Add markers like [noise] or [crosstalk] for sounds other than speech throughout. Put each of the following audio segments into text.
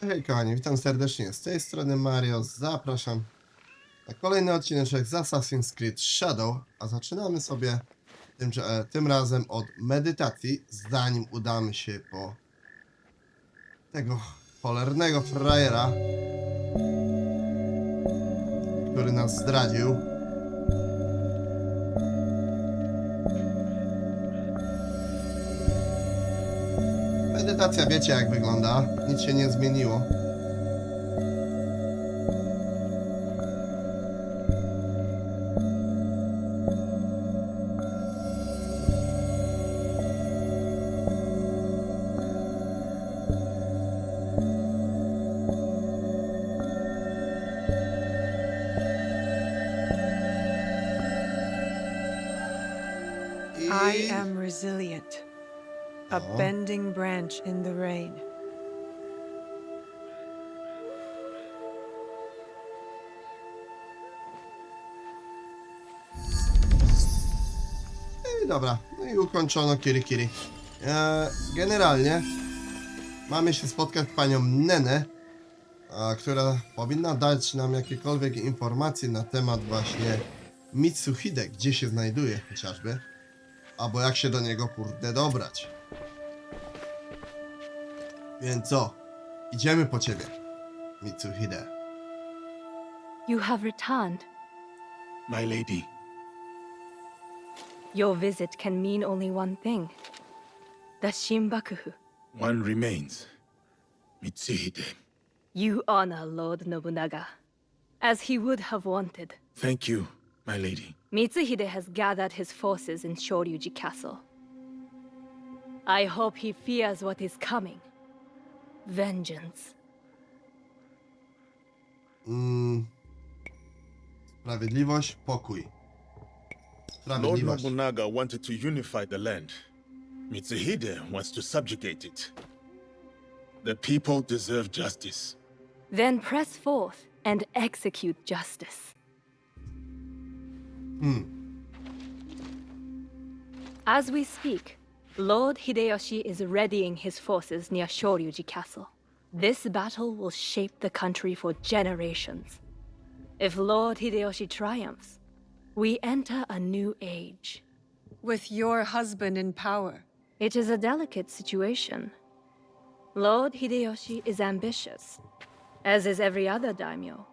Hej kochani, witam serdecznie z tej strony Mario, zapraszam na kolejny odcinek z Assassin's Creed Shadow, a zaczynamy sobie tym, e, tym razem od medytacji, zanim udamy się po tego cholernego frajera, który nas zdradził. Medytacja wiecie jak wygląda, nic się nie zmieniło. I am resilient, a Oh. bending branch in the rain. I dobra, no i ukończono Kiri Kiri. E, generalnie mamy się spotkać z panią Nenę, a, która powinna dać nam jakiekolwiek informacje na temat właśnie Mitsuhide, gdzie się znajduje chociażby, albo jak się do niego kurde dobrać. Więc co? Idziemy po ciebie, Mitsuhide. You have returned. My lady, Your visit can mean only one thing. The Shinbakufu. one remains. Mitsuhide. You honor Lord Nobunaga, as he would have wanted. Thank you, my lady. Mitsuhide has gathered his forces in Shoryuji Castle. I hope he fears what is coming. Vengeance. Mm. Sprawiedliwość, pokój. Lord Sprawiedliwość. Nobunaga wanted to unify the land. Mitsuhide wants to subjugate it. The people deserve justice. Then press forth and execute justice. As we speak, Lord Hideyoshi is readying his forces near Shoryuji Castle. This battle will shape the country for generations. If Lord Hideyoshi triumphs, we enter a new age. With your husband in power, It is a delicate situation. Lord Hideyoshi is ambitious, as is every other daimyo.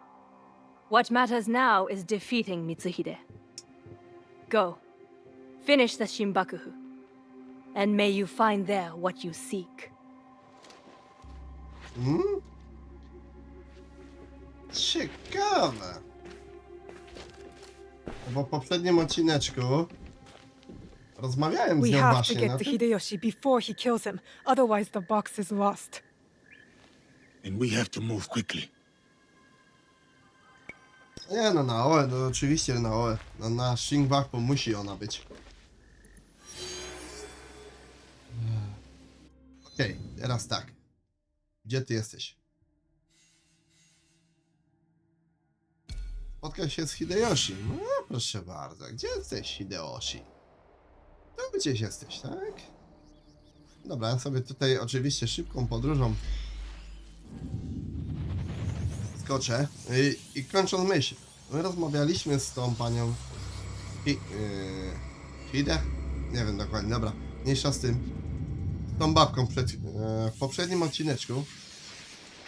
What matters now is defeating Mitsuhide. Go, finish the Shinbakuhu, and may you find there what you seek. Ciekawe. Bo w poprzednim odcineczku rozmawiałem z we nią have to właśnie get na to tym. Hideyoshi before he kills him, otherwise the box is lost. And we have to move quickly. Nie no, na OE, no oczywiście na OE. No, na Shingbaku musi ona być. Okej, teraz tak. Gdzie ty jesteś? Spotkaj się z Hideyoshi. No proszę bardzo, gdzie jesteś Hideyoshi? Tu gdzieś jesteś, tak? Dobra, ja sobie tutaj oczywiście szybką podróżą skoczę. I, i kończąc myśl, my rozmawialiśmy z tą panią Hi, yy, Hide? Nie wiem dokładnie, dobra. Mniejsza z tym. Tą babką przed, yy, w poprzednim odcineczku.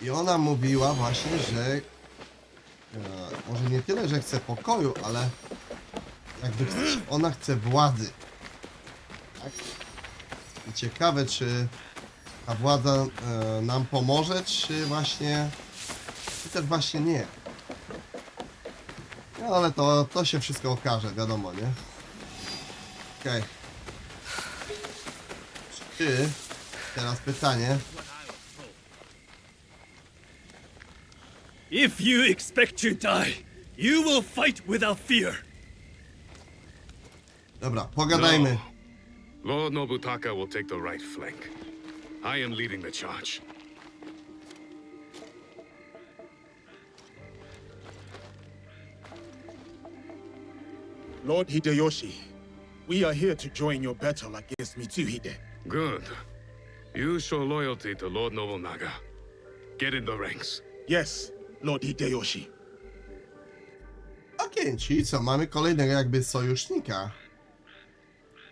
I ona mówiła właśnie, że yy, może nie tyle, że chce pokoju, ale jakby chce, ona chce władzy. Tak? I ciekawe, czy ta władza yy, nam pomoże, czy właśnie czy też właśnie nie. No ale to, to się wszystko okaże, wiadomo, nie? Okej. Czy, teraz pytanie, If you expect to die, you will fight without fear. dobra, pogadajmy. Lord Nobutaka will take the right flank. I am leading the charge. Lord Hideyoshi, we are here to join your battle against Mitsuhide. Good. You show loyalty to Lord Nobunaga. Get in the ranks. Yes, Lord Hideyoshi. Okej, czyli co, mamy kolejnego jakby sojusznika.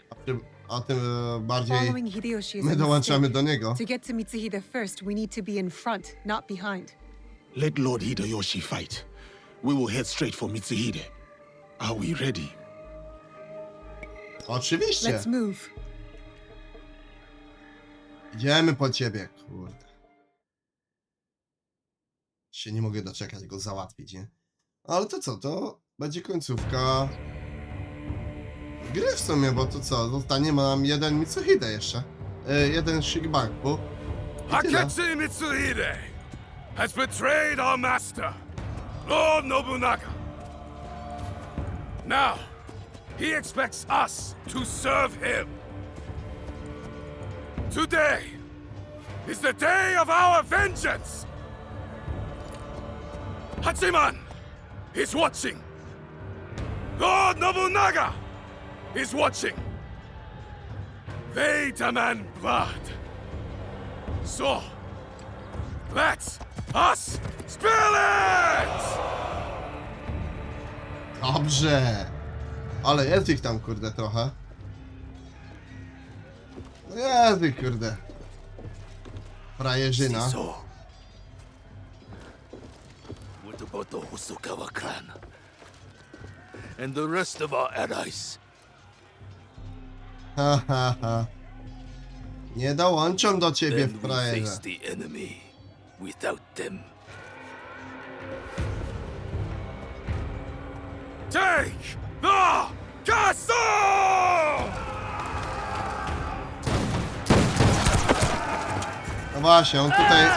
A tym, a tym e, bardziej my dołączamy do niego. To get to Mitsuhide first, we need to be in front, not behind. Let Lord Hideyoshi fight. We will head straight for Mitsuhide. Are we ready? Oczywiście. Let's move. Idziemy po ciebie, kurde. Się nie mogę doczekać go załatwić, nie? Ale to co, to będzie końcówka gry w sumie, bo to co, zostanie nam jeden Mitsuhide jeszcze. E, jeden Shigbanku. I tyle. Akechi Mitsuhide has betrayed our master, Lord Nobunaga. Now, he expects us to serve him. Today is the day of our vengeance. Hachiman is watching. Lord Nobunaga is watching. They demand blood. So, let us spill it! Dobrze. Ale jest ich tam, kurde, trochę. Ich, kurde. Frajerzyna. What about the Hosokawa clan? And the rest of our allies? Ha, ha, ha. Nie dołączą do ciebie, we frajerze. Take the castle! Właśnie, on tutaj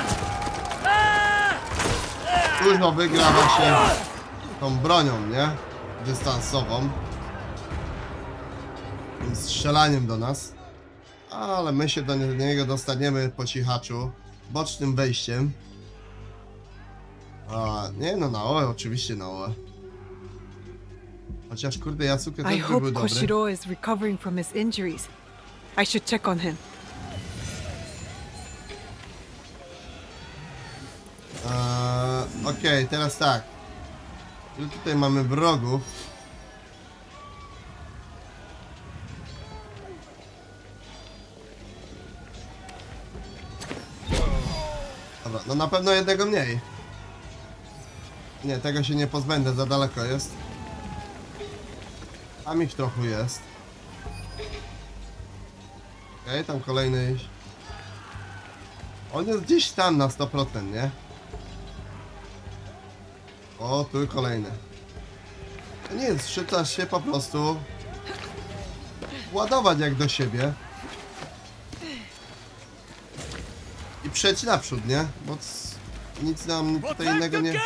dużo wygra właśnie tą bronią, nie? Dystansową. Tym strzelaniem do nas. Ale my się do nie- niego dostaniemy po cichaczu. Bocznym wejściem. A, nie no, na OE, oczywiście na OE. Chociaż kurde, Yasuke I też by hope był dobry. Koshiro is recovering from his injuries. I should check on him. Okej, teraz tak. Ile tutaj mamy wrogów? Dobra, no na pewno jednego mniej. Nie, tego się nie pozbędę, za daleko jest. Tam ich trochę jest. Okej, tam kolejny. On jest gdzieś tam na 100%, nie? O, tu kolejny. To nie jest, szczytasz się po prostu ładować jak do siebie. I przejść naprzód, nie? Bo nic nam tutaj innego nie...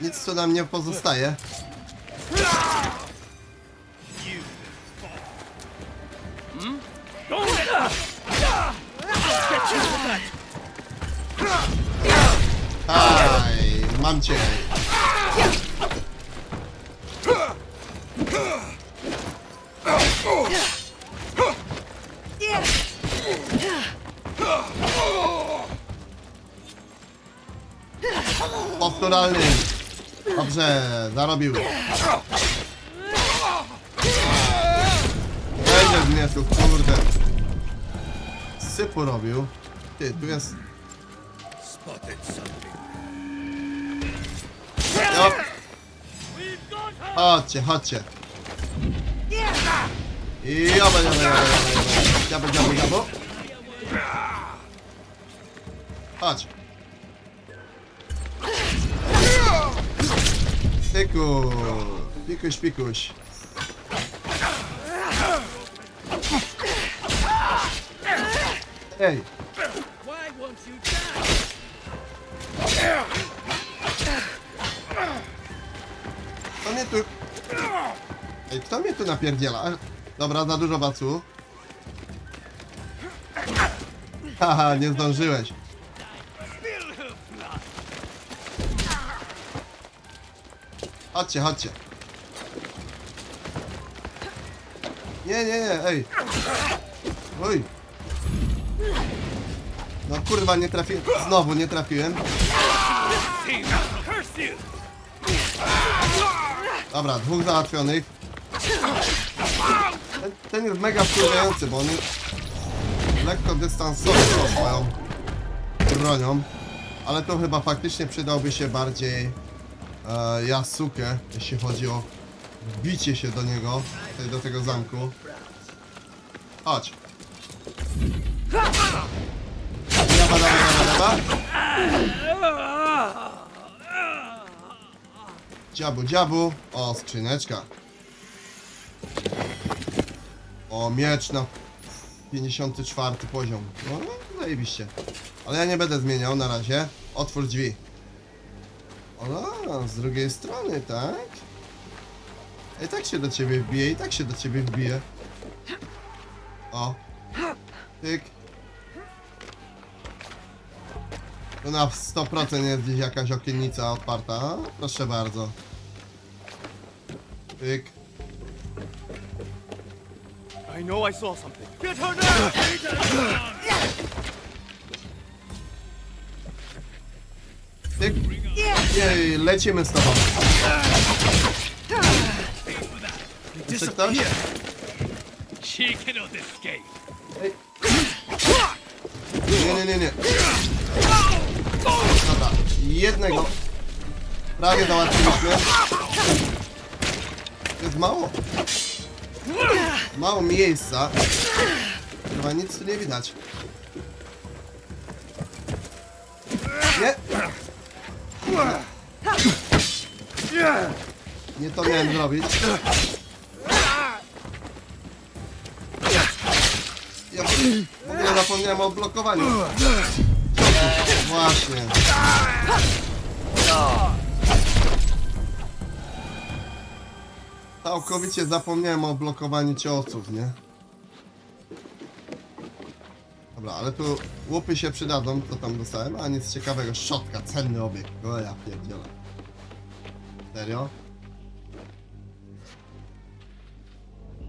Nic co nam nie pozostaje. Mam cię. Powtóralny. Dobrze, zarobił. Będzie z tu, kurde. Sypu robił. Ty, tu jest... spotted something. Chodźcie, chodźcie. I jaba, jaba, jaba, jaba, jaba, jaba. Chodź. Tyku. Pikuś, pikuś. Ej. Tu... Ej, kto mnie tu napierdziela? Dobra, za dużo bacu. Haha, nie zdążyłeś. Chodźcie, chodźcie. Nie, nie, nie, ej. Oj. No kurwa, nie trafiłem. Znowu nie trafiłem. Dobra, dwóch załatwionych. Ten, ten jest mega wkurzający, bo on jest lekko dystansowy swoją bronią. Ale to chyba faktycznie przydałby się bardziej e, Yasuke, jeśli chodzi o wbicie się do niego, do tego zamku. Chodź. Dawa, dawa, dawa, dawa. Dziabu, dziabu. O, skrzyneczka. O, miecz na 54 poziom. No, zajebiście. Ale ja nie będę zmieniał na razie. Otwórz drzwi. O, no, z drugiej strony, tak? I tak się do ciebie wbije, i tak się do ciebie wbije. O. Tyk. Tu na 100% jest gdzieś jakaś okiennica otwarta. Proszę bardzo. Pyk. I know I saw something. Get her now! Tyk. Jej, lecimy z tobą. Jeszcze ktoś? She cannot escape. Nie, nie, nie, nie. Dobra, jednego. Prawie załatwiliśmy. Jest mało. Mało miejsca. Chyba nic tu nie widać. Nie. Nie to miałem zrobić. Ja w ogóle zapomniałem o blokowaniu. Właśnie. Całkowicie zapomniałem o blokowaniu ciosów, nie? Dobra, ale tu łupy się przydadzą, co tam dostałem, a nic ciekawego. Szczotka, cenny obiekt. O ja pierdzielę. Serio?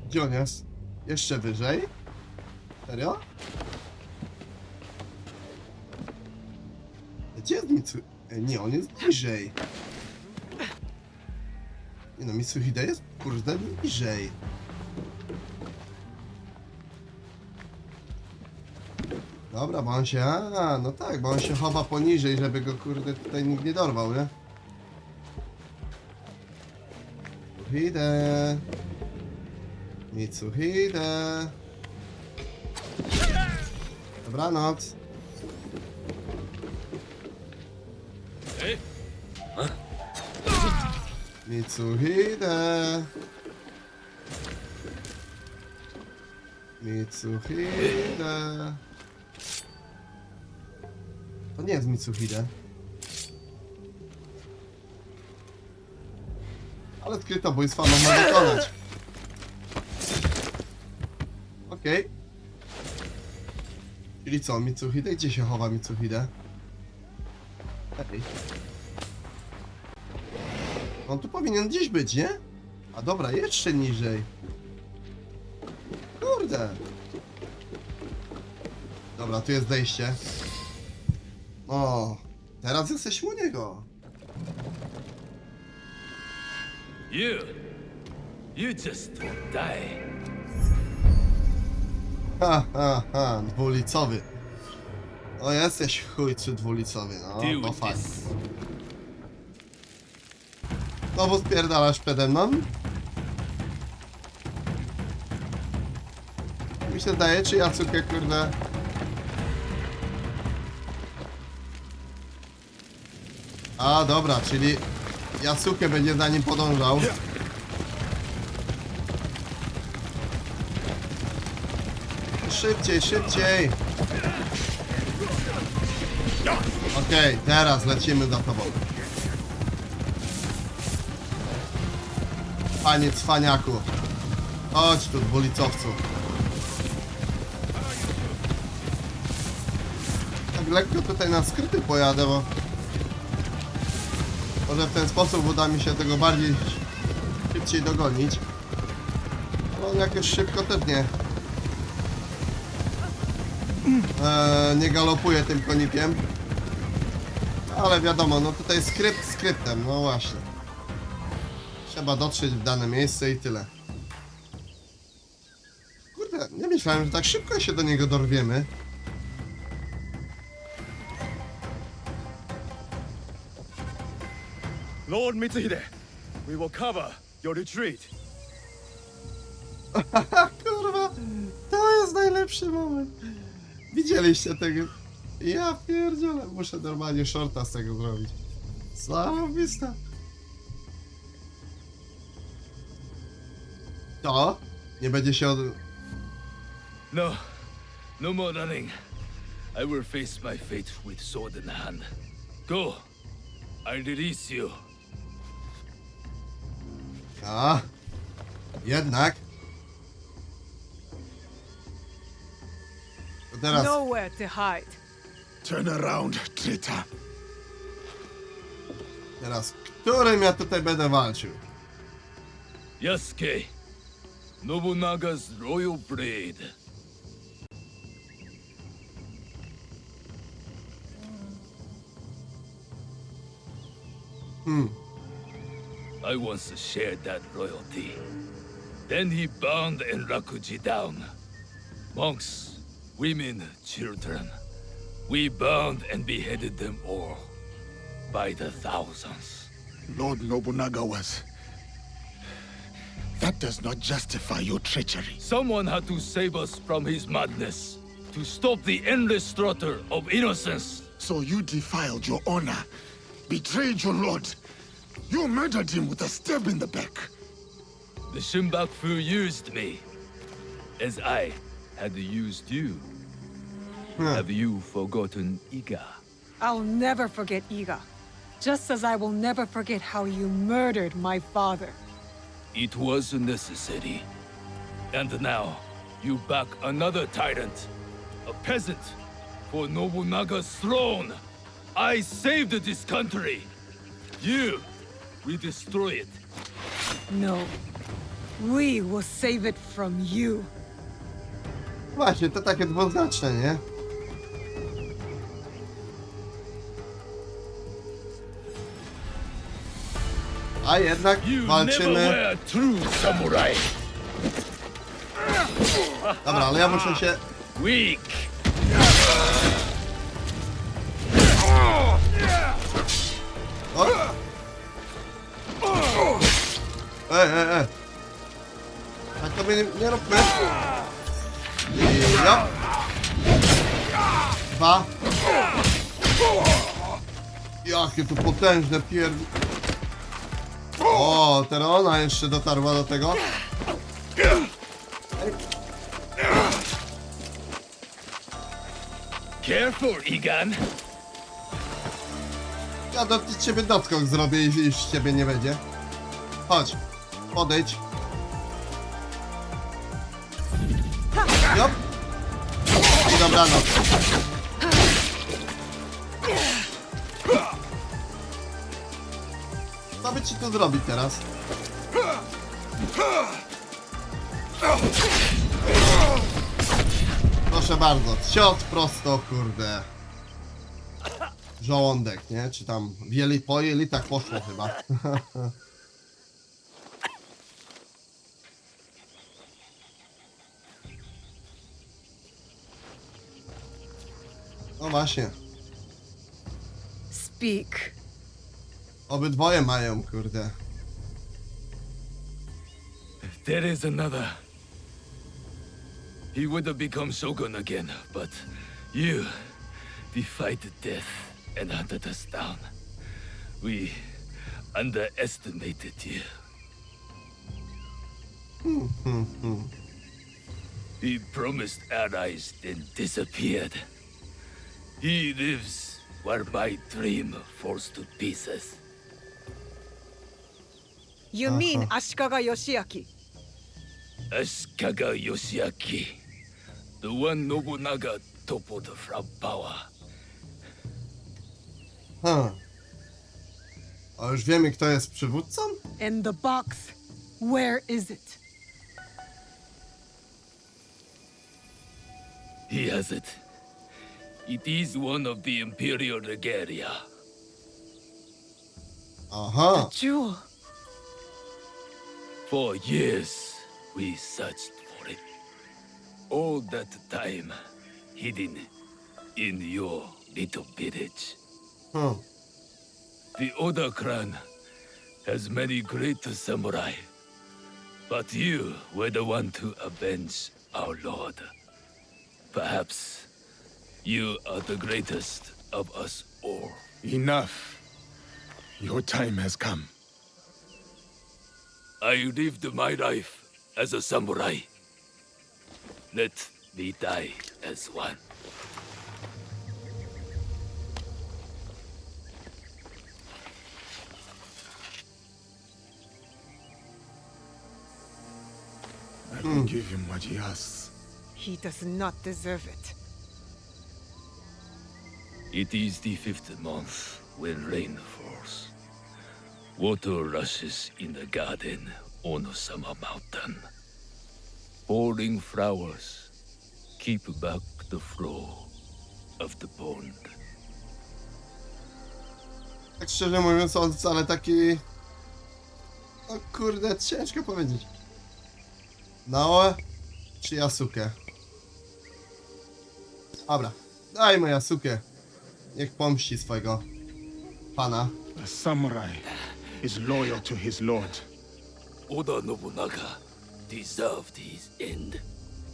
Gdzie on jest? Jeszcze wyżej? Serio? Gdzie jest. E, Nie, on jest bliżej. Nie no, Mitsuhide jest kurde bliżej. Dobra, bo on się... A, no tak, bo on się chowa poniżej, żeby go kurde tutaj nikt nie dorwał, nie? Mitsuhide... Mitsuhide... Dobranoc. Mitsuhide. Mitsuhide. To nie jest Mitsuhide. Ale skrytobójstwa można dokonać. Okej. Czyli co, Mitsuhide? Gdzie się chowa Mitsuhide? Ej. On tu powinien gdzieś być, nie? A dobra, jeszcze niżej. Kurde. Dobra, tu jest zejście. O, teraz jesteśmy u niego. You. You just die. Ha, ha, ha, dwulicowy. O, jesteś chujczy dwulicowy, no, Deal with fakt. this. Znowu spierdalasz przede mną? Mi się zdaje, czy Jacukę, kurde... A, dobra, czyli Jasuke będzie za nim podążał. Szybciej, szybciej! Okej, teraz lecimy za tobą. Panie cwaniaku. Chodź tu, dwulicowcu. Tak lekko tutaj na skryty pojadę, bo... Może w ten sposób uda mi się tego bardziej szybciej dogonić. On jakoś szybko też nie. e, nie galopuje tym konikiem. Ale wiadomo, no tutaj skrypt skryptem, no właśnie. Trzeba dotrzeć w dane miejsce i tyle. Kurde, nie myślałem, że tak szybko się do niego dorwiemy. Lord Mitsuhide, we will cover your retreat. [laughs] Kurwa, to jest najlepszy moment. Widzieliście tego? Ja pierdzielę, muszę normalnie shorta z tego zrobić. Zarobista. To? Nie będzie się od... No, no more running. I will face my fate with sword in hand. Go. I release you. A, jednak. To teraz Nowhere to hide. Turn around, traitor. Teraz, którym ja tutaj będę walczył? Yasuke. Nobunaga's royal blade. Hmm. I once shared that royalty. Then he bound Enrakuji down. Monks, women, children. We bound and beheaded them all. By the thousands. Lord Nobunaga was. That does not justify your treachery. Someone had to save us from his madness. To stop the endless slaughter of innocents. So you defiled your honor, betrayed your lord. You murdered him with a stab in the back. The Shimbaku used me. As I had used you. Have you forgotten Iga? I'll never forget Iga. Just as I will never forget how you murdered my father. It was necessary. And now, you back another tyrant. A peasant. For Nobunaga's throne. I saved this country. You, we destroy it. No. We will save it from you. Właśnie, to takie dwuznaczne, nie? A jednak walczymy. Dobra, ale ja muszę się. O! Ej, ej, ej. Tak to my nie, róbmy. Ja. Dwa. Jakie tu potężne pier... O, teraz ona jeszcze dotarła do tego. Careful, Igan. Ja do ciebie doskok zrobię i już ciebie nie będzie. Chodź, podejdź. Jop. I dobranoc. Tu zrobić teraz? Proszę bardzo, cios prosto, kurde. Żołądek, nie? Czy tam wieli po jelitach poszło chyba. [laughs] No właśnie, Speak. Obydwoje mają, kurde. There is another. He would have become shogun again, but you defied death and hunted us down. We underestimated you. Hmm, hmm, hmm. he promised allies, then disappeared. He lives where my dream falls to pieces. You mean Ashikaga Yoshiaki? Ashikaga Yoshiaki, the one Nobunaga toppled from power. Hmm. A już wiemy, kto jest przywódcą? And the box, where is it? He has it It is one of the Imperial regalia. Aha. Jewel. For years, we searched for it. All that time, hidden in your little village. Hmm. The Oda clan has many great samurai. But you were the one to avenge our lord. Perhaps you are the greatest of us all. Enough. Your time has come. I lived my life as a samurai. Let me die as one. I will hmm. give him what he asks. He does not deserve it. It is the fifth month when rain falls. Water rushes in the garden on Summer Mountain. Falling flowers keep back the flow of the pond. Tak szczerze mówiąc, on wcale taki... No kurde, ciężko powiedzieć. Naoe czy Yasuke? Dobra, dajmy Yasuke. Niech pomści swojego pana. A samurai is loyal to his lord. Oda Nobunaga deserved his end.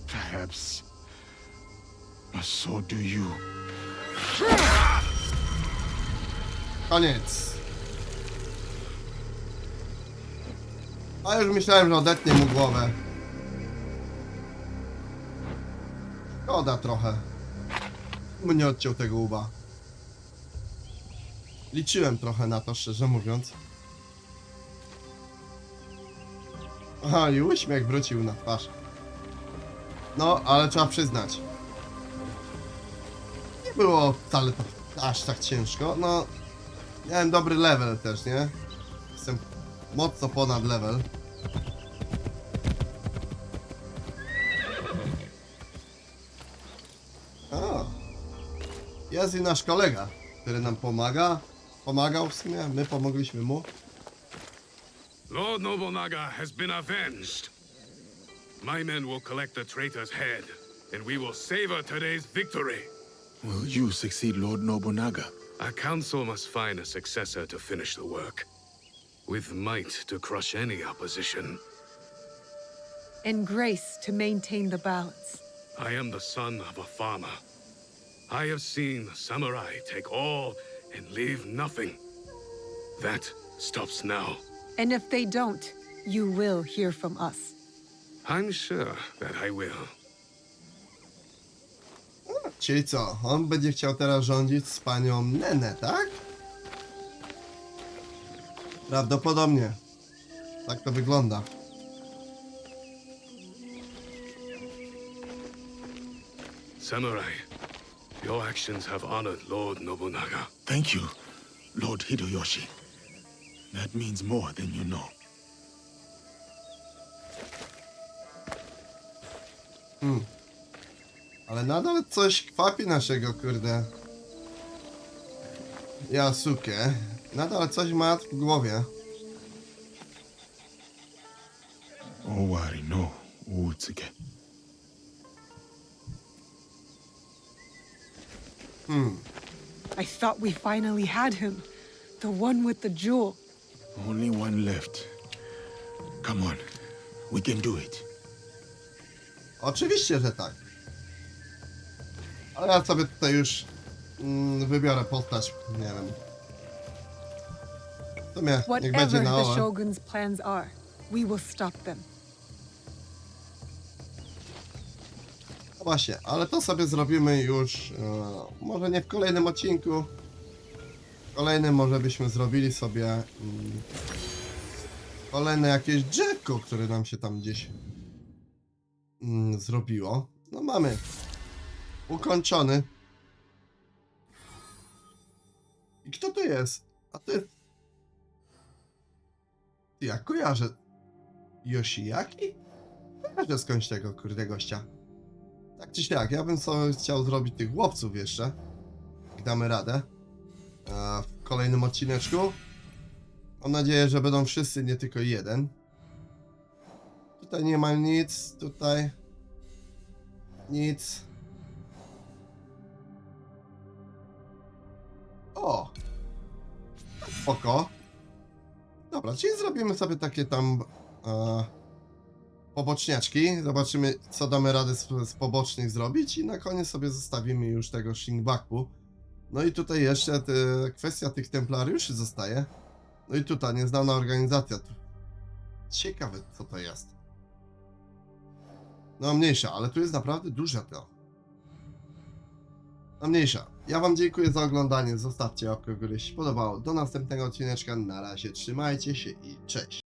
Perhaps. But so do you. Koniec. A już myślałem, że odetnie mu głowę. Szkoda trochę. Mu nie odciął tego łba. Liczyłem trochę na to, szczerze mówiąc. Aha, i uśmiech wrócił na twarz. No, ale trzeba przyznać. Nie było wcale tak, aż tak ciężko. No, Miałem dobry level też, nie? Jestem mocno ponad level. O! Jest i nasz kolega, który nam pomaga. Pomagał w sumie, my pomogliśmy mu. Lord Nobunaga has been avenged. My men will collect the traitor's head, and we will savor today's victory. Will you succeed Lord Nobunaga? Our council must find a successor to finish the work. With might to crush any opposition. And grace to maintain the balance. I am the son of a farmer. I have seen the samurai take all and leave nothing. That stops now. And if they don't, you will hear from us. I'm sure that I will. Czyli co, on będzie chciał teraz rządzić z panią Nenę, tak? Prawdopodobnie. Tak to wygląda. Samurai, your actions have honored Lord Nobunaga. Thank you, Lord Hideyoshi. That means more than you know. Ale nadal coś kwapi naszego, kurde. Yasuke. Nadal coś ma w głowie. Owari no Uutsuke. I thought we finally had him. The one with the jewel. Only one left. Come on, we can do it. Oczywiście, że tak. Ale ja sobie tutaj już mm, wybiorę postać, nie wiem. W sumie, niech będzie Whatever na the. Shogun's plans are, we will stop them. No właśnie, ale to sobie zrobimy już, e, może nie w kolejnym odcinku. W kolejnym może byśmy zrobili sobie mm, kolejne jakieś drzewko, które nam się tam gdzieś mm, zrobiło. No mamy ukończony. I kto to jest? A ty? Ty, ja kojarzę. Yoshiaki? Kojarzę skądś tego kurde gościa. Tak czy siak, ja bym sobie chciał zrobić tych chłopców jeszcze. Jak damy radę. W kolejnym odcineczku. Mam nadzieję, że będą wszyscy, nie tylko jeden. Tutaj nie ma nic, tutaj nic. O! Spoko. Dobra, czyli zrobimy sobie takie tam e, poboczniaczki. Zobaczymy, co damy radę z, z pobocznych zrobić i na koniec sobie zostawimy już tego Shingbakpu. No i tutaj jeszcze te, kwestia tych templariuszy zostaje. No i tutaj nieznana organizacja. Ciekawe, co to jest. No mniejsza, ale tu jest naprawdę duże to. No mniejsza. Ja wam dziękuję za oglądanie. Zostawcie łapkę w górę, jeśli się podobało. Do następnego odcineczka. Na razie trzymajcie się i cześć.